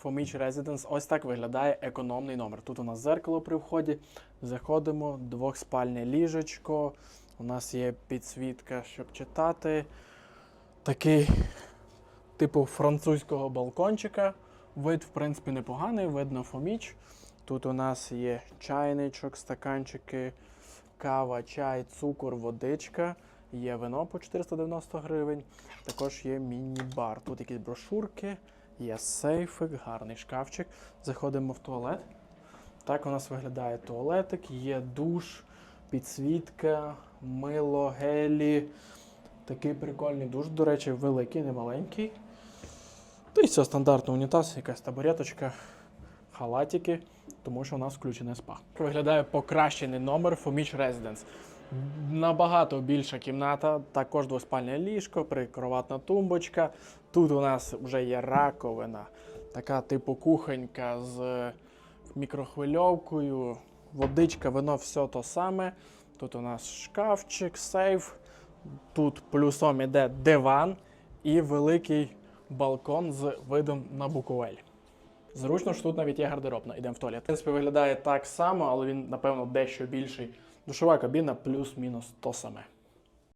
Фоміч Residence. Ось так виглядає економний номер. Тут у нас зеркало при вході. Заходимо, двохспальне ліжечко. У нас є підсвітка, щоб читати. Такий типу французького балкончика. Вид, в принципі, непоганий, видно Фоміч. Тут у нас є чайничок, стаканчики, кава, чай, цукор, водичка. Є вино по 490 гривень. Також є міні-бар. Тут якісь брошурки, є сейфик, гарний шкафчик. Заходимо в туалет. Так у нас виглядає туалетик, є душ, підсвітка, мило, гелі. Такий прикольний душ, до речі, великий, не маленький. Та й все стандартний унітаз, якась табуреточка, халатики, тому що у нас включене спа. Виглядає покращений номер Фоміч Residence. Набагато більша кімната, також двоспальне ліжко, прикроватна тумбочка. Тут у нас вже є раковина, така типу кухонька з мікрохвильовкою, водичка, вино, все то саме. Тут у нас шкафчик, сейф. Тут плюсом іде диван і великий балкон з видом на Буковель. Зручно, що тут навіть є гардеробна. Йдемо в туалет. В принципі, виглядає так само, але він, напевно, дещо більший. Душова кабіна плюс-мінус то саме.